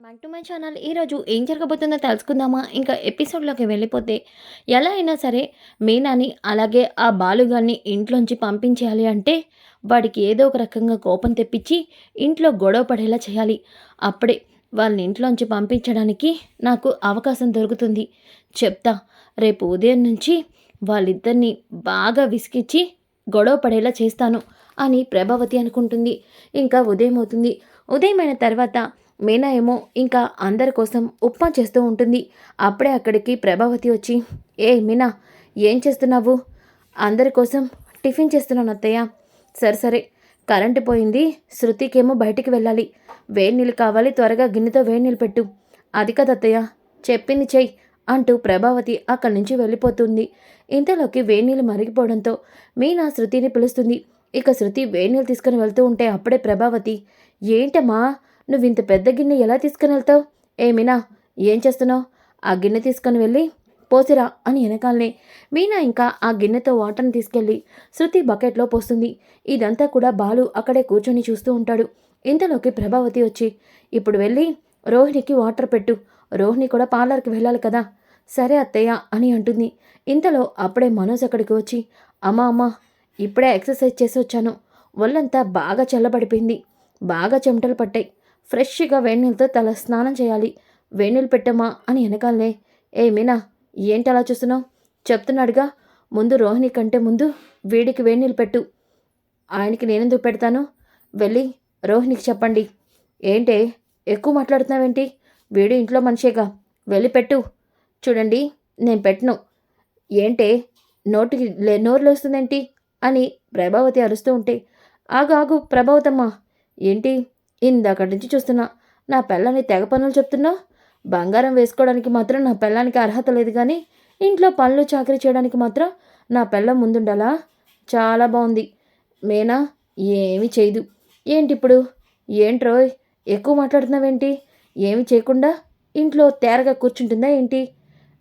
Back to my channel ఈరోజు ఏం జరగబోతుందో తెలుసుకుందామా? ఇంకా ఎపిసోడ్లోకి వెళ్ళిపోతే ఎలా అయినా సరే మీనాని అలాగే ఆ బాలుగాన్ని ఇంట్లోంచి పంపించేయాలి అంటే వాడికి ఏదో ఒక రకంగా కోపం తెప్పించి ఇంట్లో గొడవ పడేలా చేయాలి. అప్పుడే వాళ్ళని ఇంట్లోంచి పంపించడానికి నాకు అవకాశం దొరుకుతుంది. చెప్తా. రేపు ఉదయం నుంచి వాళ్ళిద్దరిని బాగా విసిగిచ్చి గొడవ పడేలా చేస్తాను అని ప్రభావతి అనుకుంటుంది. ఇంకా ఉదయం అవుతుంది. ఉదయమైన తర్వాత మీనా ఏమో ఇంకా అందరి కోసం ఉప్మా చేస్తూ ఉంటుంది. అప్పుడే అక్కడికి ప్రభావతి వచ్చి ఏ మీనా ఏం చేస్తున్నావు? అందరి కోసం టిఫిన్ చేస్తున్నాను అత్తయ్య. సరే సరే. కరెంటు పోయింది. శృతికేమో బయటికి వెళ్ళాలి. వేడి నీళ్ళు కావాలి. త్వరగా గిన్నెతో వేడి నీళ్ళు పెట్టు. అది కదా అత్తయ్య. చెప్పింది చెయ్యి అంటూ ప్రభావతి అక్కడి నుంచి వెళ్ళిపోతుంది. ఇంతలోకి వేడి నీళ్ళు మరిగిపోవడంతో మీనా శృతిని పిలుస్తుంది. ఇక శృతి వేడి నీళ్ళు తీసుకుని వెళ్తూ ఉంటే అప్పుడే ప్రభావతి ఏంటమ్మా? నువ్వు ఇంత పెద్ద గిన్నె ఎలా తీసుకుని వెళ్తావు? ఏమినా ఏం చేస్తున్నావు? ఆ గిన్నె తీసుకొని వెళ్ళి పోసిరా అని వెనకాలనే. మీనా ఇంకా ఆ గిన్నెతో వాటర్ని తీసుకెళ్ళి శృతి బకెట్లో పోస్తుంది. ఇదంతా కూడా బాలు అక్కడే కూర్చొని చూస్తూ ఉంటాడు. ఇంతలోకి ప్రభావతి వచ్చి ఇప్పుడు వెళ్ళి రోహిణికి వాటర్ పెట్టు. రోహిణి కూడా పార్లర్కి వెళ్ళాలి కదా. సరే అత్తయ్య అని అంటుంది. ఇంతలో అప్పుడే మనోజ్ అక్కడికి వచ్చి అమ్మా అమ్మ ఇప్పుడే ఎక్సర్సైజ్ చేసి వచ్చాను. ఒళ్ళంతా బాగా చల్లబడిపోయింది. బాగా చెమటలు పట్టాయి. ఫ్రెష్గా వేడినీళ్ళతో తల స్నానం చేయాలి. వేడినీళ్ళు పెట్టమ్మా అని వెనకాలనే ఏ మీనా ఏంటి అలా చూస్తున్నావు? చెప్తున్నాడుగా. ముందు రోహిణి కంటే ముందు వీడికి వేడినీళ్ళు పెట్టు. ఆయనకి నేనెందుకు పెడతాను? వెళ్ళి రోహిణికి చెప్పండి. ఏంటే? ఎక్కువ మాట్లాడుతున్నావేంటి? వీడు ఇంట్లో మనిషేగా. వెళ్ళి పెట్టు. చూడండి నేను పెట్టను. ఏంటే? నోటికి లే నోరు లేస్తుందేంటి? అని ప్రభావతి అరుస్తూ ఉంటే. ఆగు ఆగు ప్రభావతమ్మా. ఏంటి? ఇందాకటి నుంచి చూస్తున్నా నా పిల్లని తెగ పనులు చెప్తున్నా. బంగారం వేసుకోవడానికి మాత్రం నా పిల్లానికి అర్హత లేదు కానీ ఇంట్లో పనులు చాకరీ చేయడానికి మాత్రం నా పిల్ల ముందుండాలా? చాలా బాగుంది మేనా ఏమి చేయదు. ఏంటి ఇప్పుడు ఏంట్రోయ్ ఎక్కువ మాట్లాడుతున్నావేంటి? ఏమి చేయకుండా ఇంట్లో తేరగా కూర్చుంటుందా ఏంటి?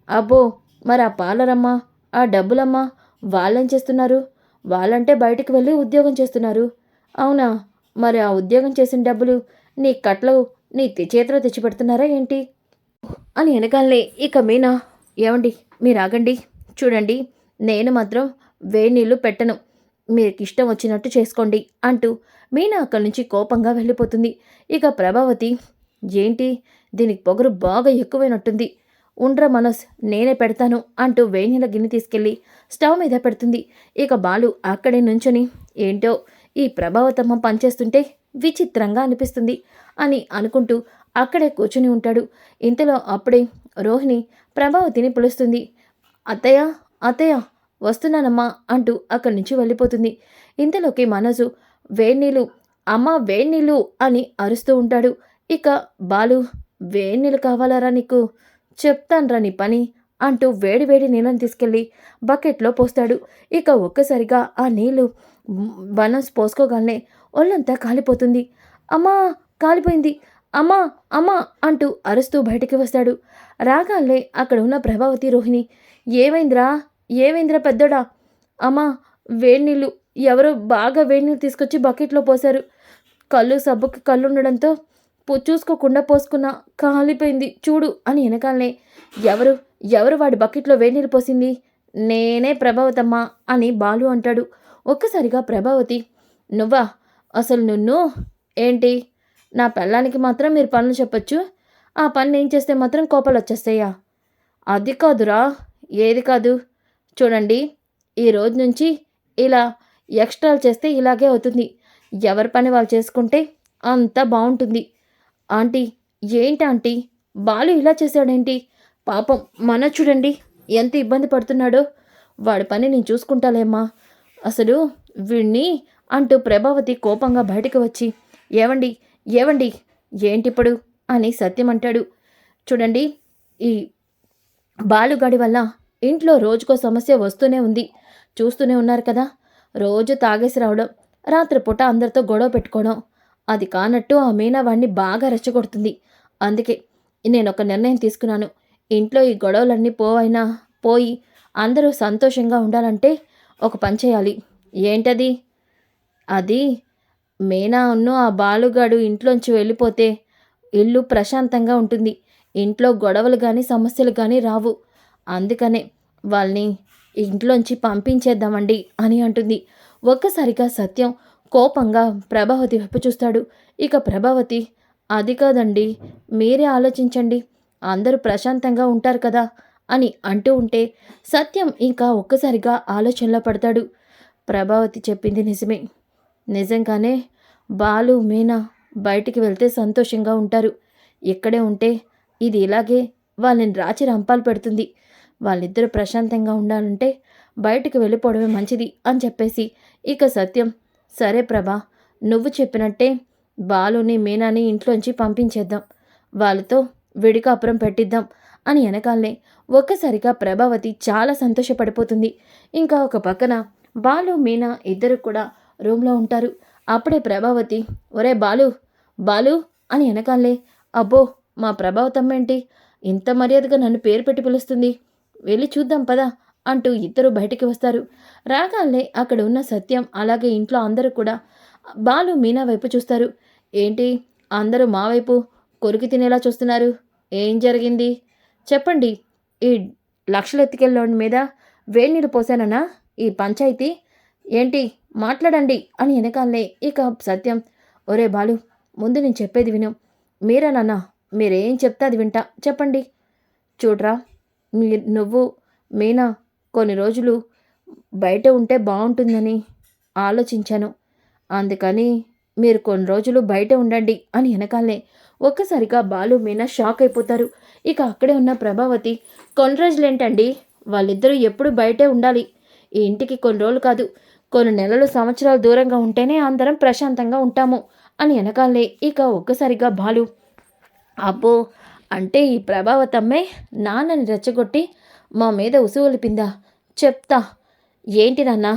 అబ్బో మరి ఆ పాలరమ్మా ఆ డబ్బులమ్మా వాళ్ళేం చేస్తున్నారు? వాళ్ళంటే బయటకు వెళ్ళి ఉద్యోగం చేస్తున్నారు. అవునా? మరి ఆ ఉద్యోగం చేసిన డబ్బులు నీ కట్లు నీ చేతిలో తెచ్చిపెడుతున్నారా ఏంటి? అని వెనకాలనే ఇక మీనా ఏమండి మీరు ఆగండి చూడండి నేను మాత్రం వేడి నీళ్ళు పెట్టను. మీకు ఇష్టం వచ్చినట్టు చేసుకోండి అంటూ మీనా అక్కడి నుంచి కోపంగా వెళ్ళిపోతుంది. ఇక ప్రభావతి ఏంటి? దీనికి పొగరు బాగా ఎక్కువైనట్టుంది. ఉండ్ర మనోజ్ నేనే పెడతాను అంటూ వేణీల గిన్నె తీసుకెళ్ళి స్టవ్ మీద పెడుతుంది. ఇక బాలు అక్కడే నుంచొని ఏంటో? ఈ ప్రభావతమ్మ పనిచేస్తుంటే విచిత్రంగా అనిపిస్తుంది అని అనుకుంటూ అక్కడే కూర్చుని ఉంటాడు. ఇంతలో అప్పుడే రోహిణి ప్రభావతిని పిలుస్తుంది. అత్తయ్య అత్తయ్య వస్తున్నానమ్మా అంటూ అక్కడి నుంచి వెళ్ళిపోతుంది. ఇంతలోకి మనసు వేణీలు అమ్మ వేణీలు అని అరుస్తూ ఉంటాడు. ఇక బాలు వేణీలు కావాలరా నీకు? చెప్తాన్రా నీ పని అంటూ వేడి వేడి నీళ్ళని తీసుకెళ్ళి బకెట్లో పోస్తాడు. ఇక ఒక్కసారిగా ఆ నీళ్ళు బనస్ పోసుకోగానే ఒళ్ళంతా కాలిపోతుంది. అమ్మా కాలిపోయింది. అమ్మా అమ్మా అంటూ అరుస్తూ బయటికి వస్తాడు. రాగాలే అక్కడ ఉన్న ప్రభావతి రోహిణి ఏమైందిరా? ఏమైందిరా పెద్దోడా? అమ్మా వేడినీళ్ళు ఎవరో బాగా వేడినీళ్ళు తీసుకొచ్చి బకెట్లో పోశారు. కళ్ళు సబ్బుకి కళ్ళు ఉండడంతో చూసుకోకుండా పోసుకున్నా. కాలిపోయింది. చూడు అని వెనకాలనే ఎవరు? ఎవరు వాడి బకెట్లో వేడినీళ్ళు పోసింది? నేనే ప్రభావతమ్మా అని బాలు అంటాడు. ఒక్కసారిగా ప్రభావతి నువ్వా? అసలు నిన్ను? ఏంటి? నా పెళ్ళానికి మాత్రం మీరు పనులు చెప్పొచ్చు. ఆ పని నేను చేస్తే మాత్రం కోపాలు వచ్చేస్తాయా? అది కాదురా ఏది కాదు. చూడండి ఈ రోజు నుంచి ఇలా ఎక్స్ట్రాలు చేస్తే ఇలాగే అవుతుంది. ఎవరి పని వాళ్ళు చేసుకుంటే అంత బాగుంటుంది. ఆంటీ ఏంటి ఆంటీ? బాలు ఇలా చేశాడేంటి? పాపం మన చూడండి ఎంత ఇబ్బంది పడుతున్నాడో. వాడి పని నేను చూసుకుంటాలేమ్మా. అసలు వీణ్ణి అంటూ ప్రభావతి కోపంగా బయటకు వచ్చి ఏవండి ఏవండి ఏంటిప్పుడు? అని సత్యం అంటాడు. చూడండి ఈ బాలుగాడి వల్ల ఇంట్లో రోజుకో సమస్య వస్తూనే ఉంది. చూస్తూనే ఉన్నారు కదా రోజు తాగేసి రావడం రాత్రిపూట అందరితో గొడవ పెట్టుకోవడం. అది కానట్టు ఆ మీనా వాడిని బాగా రెచ్చగొడుతుంది. అందుకే నేను ఒక నిర్ణయం తీసుకున్నాను. ఇంట్లో ఈ గొడవలన్నీ పోవైనా పోయి అందరూ సంతోషంగా ఉండాలంటే ఒక పని చేయాలి. ఏంటది? అది మేనా ఉన్ను ఆ బాలుగాడు ఇంట్లోంచి వెళ్ళిపోతే ఇల్లు ప్రశాంతంగా ఉంటుంది. ఇంట్లో గొడవలు కానీ సమస్యలు కానీ రావు. అందుకనే వాళ్ళని ఇంట్లోంచి పంపించేద్దామండి అని అంటుంది. ఒక్కసారిగా సత్యం కోపంగా ప్రభావతి వైపు చూస్తాడు. ఇక ప్రభావతి అది కాదండి మీరే ఆలోచించండి. అందరూ ప్రశాంతంగా ఉంటారు కదా. అని అంటూ ఉంటే సత్యం ఇంకా ఒక్కసారిగా ఆలోచనలో పడతాడు. ప్రభావతి చెప్పింది నిజమే. నిజంగానే బాలు మీనా బయటికి వెళ్తే సంతోషంగా ఉంటారు. ఇక్కడే ఉంటే ఇది ఇలాగే వాళ్ళని రాచి రంపాలు పెడుతుంది. వాళ్ళిద్దరూ ప్రశాంతంగా ఉండాలంటే బయటికి వెళ్ళిపోవడమే మంచిది అని చెప్పేసి ఇక సత్యం సరే ప్రభా నువ్వు చెప్పినట్టే బాలుని మీనాని ఇంట్లోంచి పంపించేద్దాం. వాళ్ళతో విడికాపురం పెట్టిద్దాం. అని వెనకాలనే ఒక్కసారిగా ప్రభావతి చాలా సంతోషపడిపోతుంది. ఇంకా ఒక పక్కన బాలు మీనా ఇద్దరు కూడా రూమ్లో ఉంటారు. అప్పుడే ప్రభావతి ఒరే బాలు బాలు అని వెనకాలే అబ్బో మా ప్రభావతమ్మ ఏంటి ఇంత మర్యాదగా నన్ను పేరు పెట్టి పిలుస్తుంది. వెళ్ళి చూద్దాం పదా అంటూ ఇద్దరు బయటికి వస్తారు. రాగానే అక్కడ ఉన్న సత్యం అలాగే ఇంట్లో అందరూ కూడా బాలు మీనా వైపు చూస్తారు. ఏంటి? అందరూ మా వైపు కొరికి తినేలా చూస్తున్నారు? ఏం జరిగింది? చెప్పండి ఈ లక్షలు ఎత్తికెళ్ళోడి మీద వేడి నీళ్ళు పోసానన్నా? ఈ పంచాయతీ? ఏంటి? మాట్లాడండి అని వెనకాలనే ఇక సత్యం ఒరే బాలు ముందు నేను చెప్పేది విను. మీరేనన్నా మీరేం చెప్తే అది వింటా. చెప్పండి. చూడరా మీ నువ్వు మీనా కొన్ని రోజులు బయట ఉంటే బాగుంటుందని ఆలోచించాను. అందుకని మీరు కొన్ని రోజులు బయట ఉండండి అని వెనకాలనే ఒక్కసారిగా బాలు మీనా షాక్ అయిపోతారు. ఇక అక్కడే ఉన్న ప్రభావతి కొన్ని రోజులేంటండి వాళ్ళిద్దరూ ఎప్పుడు బయటే ఉండాలి. ఈ ఇంటికి కొన్ని రోజులు కాదు కొన్ని నెలలు సంవత్సరాలు దూరంగా ఉంటేనే అందరం ప్రశాంతంగా ఉంటాము అని వెనకాలే ఇక ఒక్కసారిగా బాలు అబ్బో అంటే ఈ ప్రభావతమ్మే నాన్నని రెచ్చగొట్టి మా మీద ఉసుగొలిపిందా చెప్తా. ఏంటి నాన్న?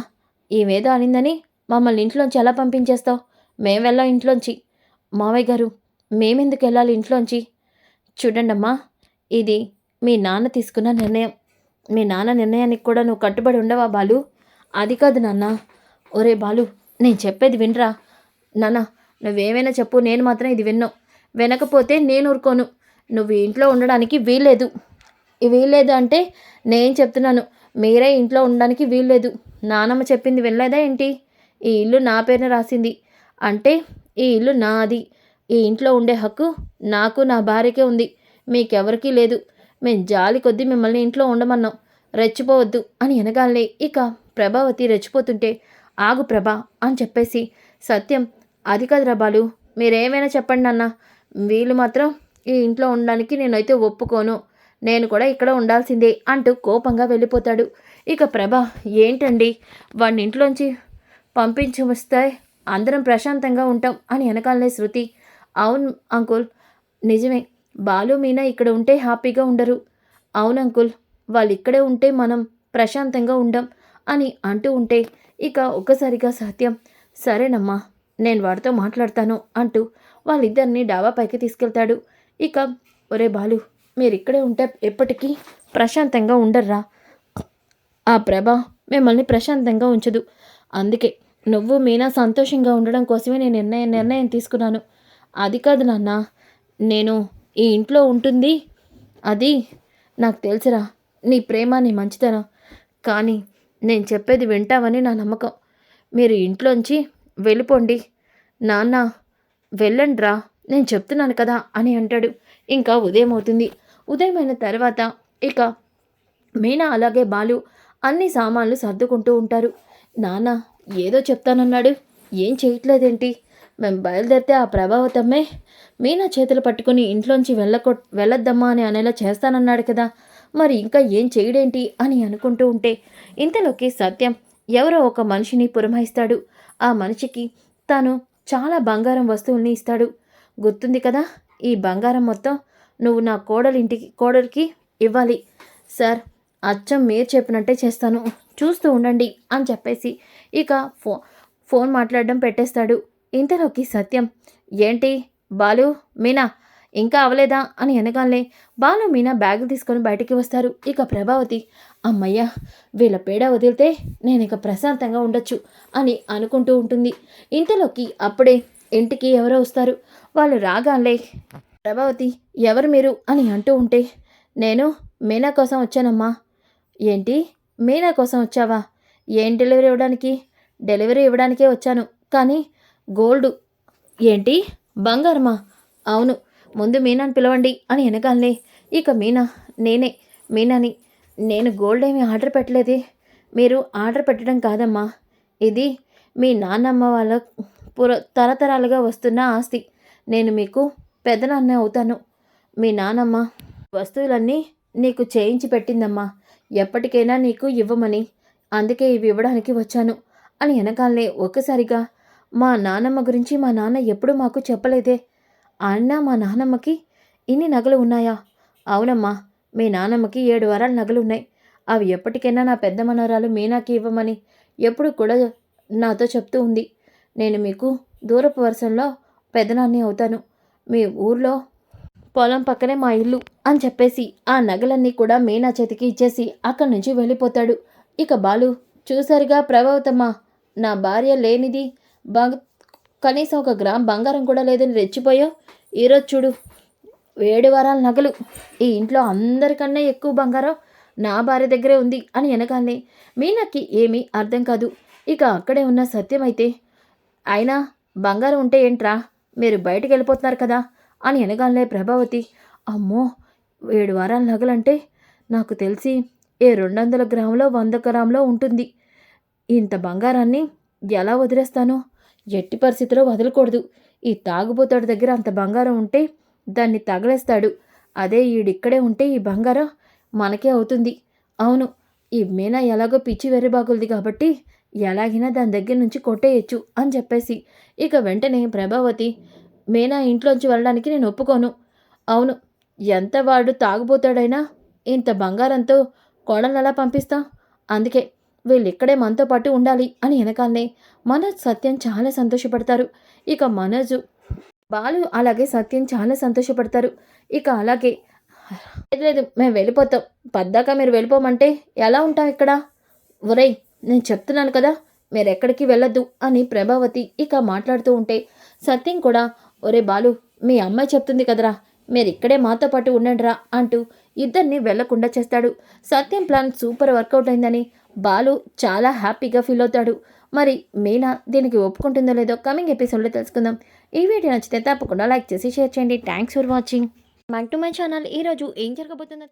ఈ మీద అనిందని మమ్మల్ని ఇంట్లోంచి ఎలా పంపించేస్తావు? మేము వెళ్ళాం ఇంట్లోంచి. మావయ్య గారు మేమెందుకు వెళ్ళాలి ఇంట్లోంచి? చూడండమ్మా ఇది మీ నాన్న తీసుకున్న నిర్ణయం. మీ నాన్న నిర్ణయానికి కూడా నువ్వు కట్టుబడి ఉండవా బాలు? అది కాదు నాన్న. ఒరే బాలు నేను చెప్పేది వినరా? నాన్న నువ్వేమైనా చెప్పు నేను మాత్రం ఇది విన్ను. వినకపోతే నేను ఊరుకోను. నువ్వు ఇంట్లో ఉండడానికి వీల్లేదు. వీల్లేదు అంటే నేను చెప్తున్నాను. మీరే ఇంట్లో ఉండడానికి వీల్లేదు. నానమ్మ చెప్పింది వినలేదా ఏంటి? ఈ ఇల్లు నా పేరున రాసింది. అంటే ఈ ఇల్లు నాది. ఈ ఇంట్లో ఉండే హక్కు నాకు నా భార్యకే ఉంది. మీకెవరికీ లేదు. మేము జాలి కొద్దీ మిమ్మల్ని ఇంట్లో ఉండమన్నాం. రెచ్చిపోవద్దు అని వెనగాలే ఇక ప్రభావతి రెచ్చిపోతుంటే ఆగు ప్రభా అని చెప్పేసి సత్యం అది కాదురా బాలు మీరేమైనా చెప్పండి అన్న వీళ్ళు మాత్రం ఈ ఇంట్లో ఉండడానికి నేనైతే ఒప్పుకోను. నేను కూడా ఇక్కడ ఉండాల్సిందే అంటూ కోపంగా వెళ్ళిపోతాడు. ఇక ప్రభ ఏంటండి? వాడిని ఇంట్లోంచి పంపించి వస్తే అందరం ప్రశాంతంగా ఉంటాం అని వెనకాలనే శృతి అవును అంకుల్ నిజమే. బాలు మీనా ఇక్కడ ఉంటే హ్యాపీగా ఉండరు. అవును అంకుల్ వాళ్ళు ఇక్కడే ఉంటే మనం ప్రశాంతంగా ఉండం అని అంటూ ఉంటే ఇక ఒక్కసారిగా సత్యం సరేనమ్మా నేను వాడితో మాట్లాడతాను అంటూ వాళ్ళిద్దరిని డాబా పైకి తీసుకెళ్తాడు. ఇక ఒరే బాలు మీరు ఇక్కడే ఉంటే ఎప్పటికీ ప్రశాంతంగా ఉండర్రా. ఆ ప్రభ మిమ్మల్ని ప్రశాంతంగా ఉంచదు. అందుకే నువ్వు మీనా సంతోషంగా ఉండడం కోసమే నేను నిర్ణయం నిర్ణయం తీసుకున్నాను. అది కాదు నాన్న నేను ఈ ఇంట్లో ఉంటుంది. అది నాకు తెలుసురా. నీ ప్రేమ నీ మంచితనం. కానీ నేను చెప్పేది వింటావని నా నమ్మకం. మీరు ఇంట్లోంచి వెళ్ళిపోండి. నాన్న వెళ్ళండ్రా. నేను చెప్తున్నాను కదా అని అంటాడు. ఇంకా ఉదయం అవుతుంది. ఉదయమైన తర్వాత ఇక మీనా అలాగే బాలు అన్ని సామాన్లు సర్దుకుంటూ ఉంటారు. నాన్న ఏదో చెప్తానన్నాడు. ఏం చేయట్లేదేంటి? మేము బయలుదేరితే ఆ ప్రభావతమ్మే మీనా చేతులు పట్టుకుని ఇంట్లోంచి వెళ్ళకొ వెళ్ళొద్దమ్మా అని అనేలా చేస్తానన్నాడు కదా. మరి ఇంకా ఏం చేయడేంటి అని అనుకుంటూ ఉంటే ఇంతలోకి సత్యం ఎవరో ఒక మనిషిని పురమాయిస్తాడు. ఆ మనిషికి తాను చాలా బంగారం వస్తువుల్ని ఇస్తాడు. గుర్తుంది కదా ఈ బంగారం మొత్తం నువ్వు నా కోడలింటికి కోడలికి ఇవ్వాలి. సార్ అచ్చం మీరు చెప్పినట్టే చేస్తాను. చూస్తూ ఉండండి అని చెప్పేసి ఇక ఫో ఫోన్ మాట్లాడడం పెట్టేస్తాడు. ఇంతలోకి సత్యం. ఏంటి? బాలు మీనా ఇంకా అవలేదా? అని అనగానే బాలు మీనా బ్యాగులు తీసుకొని బయటికి వస్తారు. ఇక ప్రభావతి అమ్మయ్య వీళ్ళ పేడ వదిలితే నేను ఇక ప్రశాంతంగా ఉండొచ్చు అని అనుకుంటూ ఉంటుంది. ఇంతలోకి అప్పుడే ఇంటికి ఎవరో వస్తారు. వాళ్ళు రాగాలే ప్రభావతి ఎవరు మీరు? అని అంటూ ఉంటే నేను మీనా కోసం వచ్చానమ్మా. ఏంటి? మీనా కోసం వచ్చావా? ఏం డెలివరీ ఇవ్వడానికి? డెలివరీ ఇవ్వడానికే వచ్చాను. కానీ గోల్డ్. ఏంటి? బంగారమా? అవును. ముందు మీనాని పిలవండి అని వెనకాలనే. ఇక మీనా నేనే. మీనాని నేను గోల్డ్ ఏమీ ఆర్డర్ పెట్టలేదే. మీరు ఆర్డర్ పెట్టడం కాదమ్మా. ఇది మీ నాన్నమ్మ వాళ్ళ పుర తరతరాలుగా వస్తున్న ఆస్తి. నేను మీకు పెద్దనాన్న అవుతాను. మీ నానమ్మ వస్తువులన్నీ నీకు చేయించి పెట్టిందమ్మా. ఎప్పటికైనా నీకు ఇవ్వమని. అందుకే ఇవి ఇవ్వడానికి వచ్చాను. అని వెనకాలనే ఒక్కసారిగా మా నానమ్మ గురించి మా నాన్న ఎప్పుడూ మాకు చెప్పలేదే. అన్న మా నానమ్మకి ఇన్ని నగలు ఉన్నాయా? అవునమ్మా మీ నానమ్మకి ఏడు వారాల నగలు ఉన్నాయి అవి ఎప్పటికైనా నా పెద్ద మనవరాలు మీనాకి ఇవ్వమని ఎప్పుడు కూడా నాతో చెప్తూ ఉంది. నేను మీకు దూరపు వర్షంలో పెదనాన్ని అవుతాను. మీ ఊర్లో పొలం పక్కనే మా ఇల్లు అని చెప్పేసి ఆ నగలన్నీ కూడా మీనా చేతికి ఇచ్చేసి అక్కడి నుంచి వెళ్ళిపోతాడు. ఇక బాలు చూసారుగా ప్రభావతమ్మ నా భార్య లేనిది బంగ కనీసం ఒక గ్రామ్ బంగారం కూడా లేదని రెచ్చిపోయావు. ఈరోజు చూడు ఏడు వారాల నగలు. ఈ ఇంట్లో అందరికన్నా ఎక్కువ బంగారం నా భార్య దగ్గరే ఉంది అని వెనకాలనే మీనాకి ఏమీ అర్థం కాదు. ఇక అక్కడే ఉన్న సత్యమైతే అయినా బంగారం ఉంటే ఏంట్రా? మీరు బయటకు వెళ్ళిపోతున్నారు కదా? అని వెనగాలనే ప్రభావతి. అమ్మో ఏడు వారాల నగలంటే నాకు తెలిసి ఏ రెండు వందల గ్రాములో వంద గ్రాములో ఉంటుంది. ఇంత బంగారాన్ని ఎలా వదిలేస్తాను? ఎట్టి పరిస్థితిలో వదలకూడదు. ఈ తాగుబోతాడు దగ్గర అంత బంగారం ఉంటే దాన్ని తగలేస్తాడు. అదే ఈడిక్కడే ఉంటే ఈ బంగారం మనకే అవుతుంది. అవును ఈ మీనా ఎలాగో పిచ్చి వెర్రిబాగులది కాబట్టి ఎలాగైనా దాని దగ్గర నుంచి కొట్టేయచ్చు అని చెప్పేసి ఇక వెంటనే ప్రభావతి మీనా ఇంట్లోంచి వెళ్ళడానికి నేను ఒప్పుకోను. అవును ఎంత వాడు తాగుబోతాడైనా ఇంత బంగారంతో కోడలు ఎలా పంపిస్తాం? అందుకే వీళ్ళు ఇక్కడే మనతో పాటు ఉండాలి అని వెనకాలనే మనోజ్ సత్యం చాలా సంతోషపడతారు. ఇక మనోజు బాలు అలాగే సత్యం చాలా సంతోషపడతారు. ఇక అలాగే లేదు లేదు మేము వెళ్ళిపోతాం. పద్దాక మీరు వెళ్ళిపోమంటే ఎలా ఉంటాం ఇక్కడ? ఒరే నేను చెప్తున్నాను కదా మీరు ఎక్కడికి వెళ్ళొద్దు అని ప్రభావతి ఇక మాట్లాడుతూ ఉంటే సత్యం కూడా ఒరే బాలు మీ అమ్మాయి చెప్తుంది కదరా మీరు ఇక్కడే మాతో పాటు ఉండండిరా అంటూ ఇద్దరిని వెళ్ళకుండా చేస్తాడు. సత్యం ప్లాన్ సూపర్ వర్కౌట్ అయిందని బాలు చాలా హ్యాపీగా ఫీల్ అవుతాడు. మరి మీనా దీనికి ఒప్పుకుంటుందో లేదో కమింగ్ ఎపిసోడ్లో తెలుసుకుందాం. ఈ వీడియో నచ్చితే తప్పకుండా లైక్ చేసి షేర్ చేయండి. Thanks for watching back to my channel ఈరోజు ఏం జరగబోతుందో